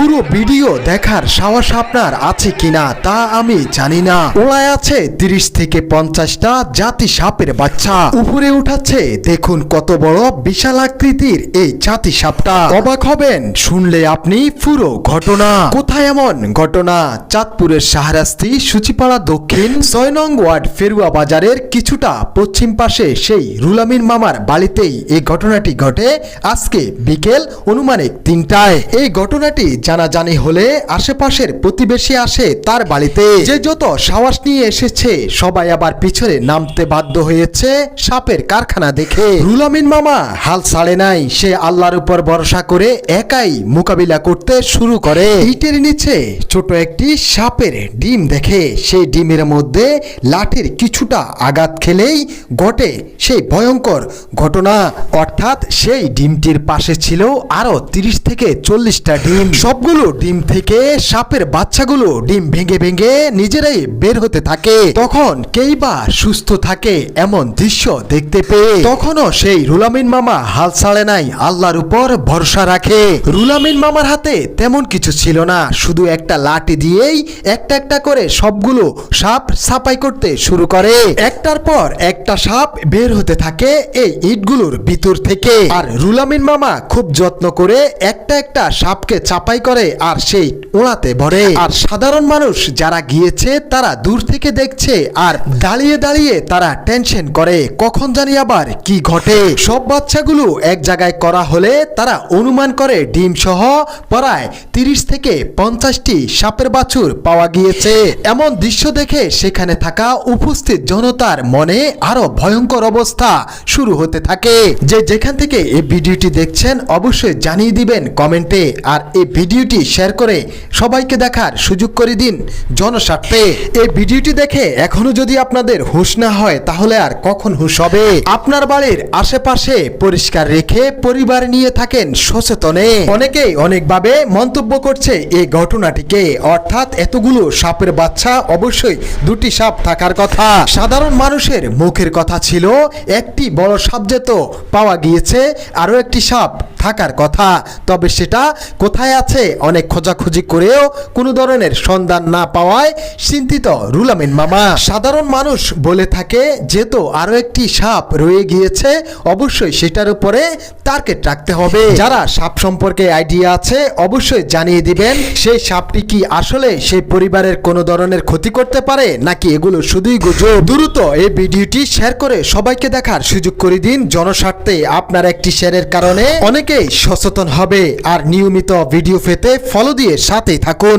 পুরো ভিডিও দেখার সাহস আপনার আছে কিনা তা আমি জানি না। ওলায় আছে তিরিশ থেকে পঞ্চাশটা জাতি সাপের বাচ্চা। উপরে উঠাচ্ছে, দেখুন কত বড় বিশাল আকৃতির এই জাতি সাপটা। অবাক হবেন, শুনলে আপনি পুরো ঘটনা। কোথায় এমন ঘটনা? চাঁদপুরের সাহারাস্তি সূচিপাড়া দক্ষিণ ছয় নং ওয়ার্ড, ফেরুয়া বাজারের কিছুটা পশ্চিম পাশে সেই রুলামিন মামার বাড়িতেই এই ঘটনাটি ঘটে আজকে বিকেল অনুমানিক তিনটায়। এই ঘটনাটি জানাজানি হলে আশেপাশের প্রতিবেশী আসে তার বাড়িতে। যে যত সাহস নিয়ে এসেছে, সবাই আবার পিছনে নামতে বাধ্য হয়েছে সাপের কারখানা দেখে। রুলামিন মামা হাল ছাড়ে নাই, সে আল্লাহর উপর ভরসা করে একাই মোকাবিলা করতে শুরু করে। ইটের নিচে ছোট একটি সাপের ডিম দেখে। সেই ডিমের মধ্যে লাঠির কিছুটা আঘাত খেলেই ঘটে সেই ভয়ঙ্কর ঘটনা। অর্থাৎ সেই ডিমটির পাশে ছিল আরও তিরিশ থেকে চল্লিশটা ডিম। সবগুলো ডিম থেকে সাপের বাচ্চাগুলো ডিম ভেঙে ভেঙে নিজেরাই বের হতে থাকে। তখন কেই বা সুস্থ থাকে এমন দৃশ্য দেখতে পেয়ে তখনও সেই রুলামিন মামা হাল ছাড়ে নাই, আল্লাহর উপর ভরসা রাখে। রুলামিন মামার হাতে তেমন কিছু ছিল না, শুধু একটা লাঠি দিয়েই একটা একটা করে সবগুলো সাপ সাপাই করতে শুরু করে। একটার পর একটা সাপ বের হতে থাকে এই ইটগুলোর ভিতর থেকে। আর রুলামিন মামা খুব যত্ন করে একটা একটা সাপকে চাপাই করে আর সেই ওড়াতে ভরে। আর সাধারণ মানুষ যারা গিয়েছে, তারা দূর থেকে দেখছে আর দাঁড়িয়ে দাঁড়িয়ে তারা টেনশন করে। কখন জানি আবার কি ঘটে। সব বাচ্চাগুলো এক জায়গায় করা হলে তারা অনুমান করে ডিম সহ প্রায় তিরিশ থেকে পঞ্চাশটি সাপের বাছুর পাওয়া গিয়েছে। এমন দৃশ্য দেখে সেখানে থাকা উপস্থিত জনতার মনে আরও ভয়ঙ্কর অবস্থা। শুরু হতে থাকে। যে যেখান থেকে এই ভিডিওটি দেখছেন, অবশ্যই জানিয়ে দিবেন কমেন্টে। আর এই ভিডিওটি শেয়ার করে সবাইকে দেখার সুযোগ করে দিন জনস্বার্থে। এই ভিডিওটি দেখে এখনও যদি আপনাদের হুঁশ না হয়, তাহলে আর কখন হুঁশ হবে? আপনার বাড়ির আশেপাশে পরিষ্কার রেখে পরিবার নিয়ে থাকেন সচেতনে। অনেকেই অনেকভাবে মন্তব্য করছে এই ঘটনাটিকে। অর্থাৎ এতগুলো সাপের বাচ্চা, অবশ্যই দুটি সাপ থাকার কথা। সাধারণ মানুষের মুখের কথা ছিল, একটি বড় সাপ যেত পাওয়া গিয়েছে আরও একটি সাপ। থাকার কথা। তবে সেটা কোথায় আছে? অনেক খোঁজাখুঁজি করেও কোনো ধরনের সন্ধান না পাওয়ায় চিন্তিত রুলামিন মামা। সাধারণ মানুষ বলে থাকে যেহেতু আরও একটি সাপ রয়ে গিয়েছে, অবশ্যই সেটার উপরে টার্গেট রাখতে হবে। যারা সাপ সম্পর্কে আইডিয়া আছে, অবশ্যই জানিয়ে দিবেন, সেই সাপটি কি আসলে সেই পরিবারের কোনো ধরনের ক্ষতি করতে পারে, নাকি এগুলো শুধুই গুজব? দ্রুত এই ভিডিওটি শেয়ার করে সবাইকে দেখার সুযোগ করে দিন। জনস্বার্থে আপনার একটি শেয়ারের কারণে অনেকেই সচেতন হবে আর নিয়মিত ভিডিও পেতে ফলো দিয়ে সাথেই থাকুন।